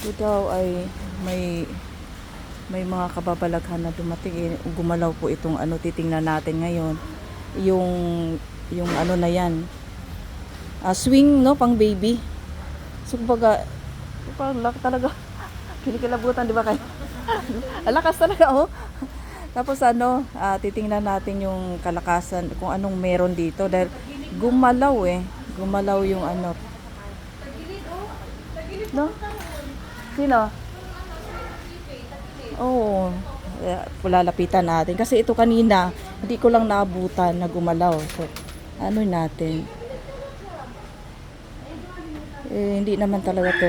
Ito daw ay may may mga kababalaghan na dumating. Eh, gumalaw po itong ano titingnan natin ngayon. Yung yung ano na yan. Ah, swing no? Pang baby. So kumbaga parang laki talaga. Kinikilabutan di ba kayo alakas talaga oh. Tapos ano ah, titingnan natin yung kalakasan kung anong meron dito. Dahil gumalaw eh. Gumalaw yung ano. No sino Oo. Lalapitan natin. Kasi ito kanina, hindi ko lang naabutan na gumalaw. So, ano natin? Eh, hindi naman talaga to.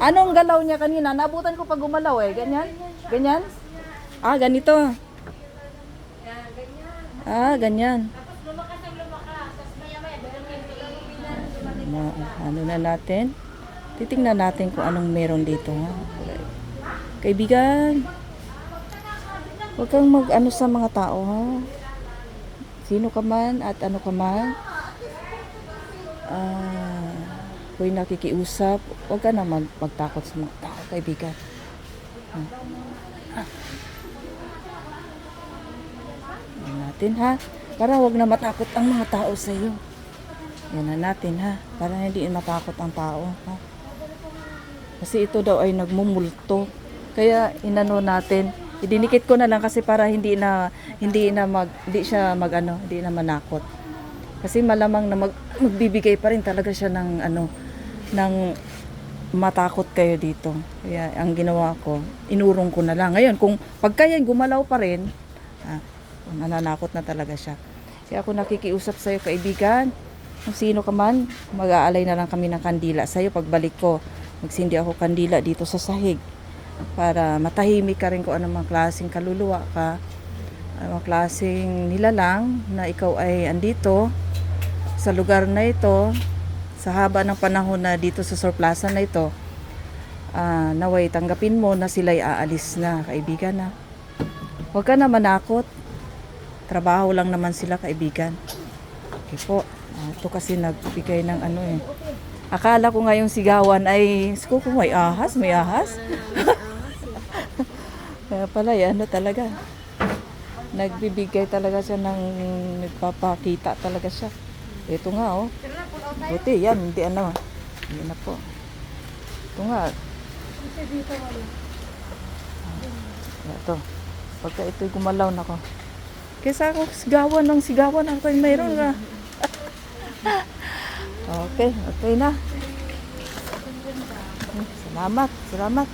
Anong galaw niya kanina? Naabutan ko pag gumalaw eh. Ganyan? Ganyan? Ah, ganito. Ah, ganyan. Na, ano na natin? Titingnan natin kung anong meron dito. Ha? Kaibigan, huwag kang mag-ano sa mga tao, ha? Sino ka man at ano ka man, ah, kung nakikiusap, huwag ka na mag magtakot sa mga tao, kaibigan. Ha? Ah. Yan natin, ha? Para huwag na matakot ang mga tao sa iyo. Yan na natin, ha? Para hindi matakot ang tao, ha? Kasi ito daw ay nagmumulto. Kaya inano natin, idinikit ko na lang kasi para hindi na hindi na mag hindi siya magano, hindi na manakot. Kasi malamang na mag, magbibigay pa rin talaga siya ng ano ng matakot kayo dito. Kaya ang ginawa ko, inurong ko na lang. Ngayon, kung pagka yan gumalaw pa rin, ah, nananakot na talaga siya. Kaya ako nakikiusap sa'yo, kaibigan, kung sino ka man, mag-aalay na lang kami ng kandila sa'yo pagbalik ko. Magsindi ako kandila dito sa sahig para matahimik ka rin kung anong mga klaseng kaluluwa ka, anong klaseng nilalang na ikaw ay andito sa lugar na ito, sa haba ng panahon na dito sa surplaza na ito, ah, naway tanggapin mo na sila'y aalis na, kaibigan na. Huwag ka na manakot. Trabaho lang naman sila, kaibigan. Okay po. Ah, ito kasi nagbigay ng ano eh. Akala ko ngayong sigawan ay, sko ko may ahas, may ahas. Kaya pala yan, ano talaga. Nagbibigay talaga siya ng, nagpapakita talaga siya. Ito nga oh. Buti yan, hindi ano. Yan na po. Ito nga. Ito. Pagka ito'y gumalaw na ko. Kesa ako sigawan ng sigawan ako ay mayroon na. okay, okay na. Salamat, salamat.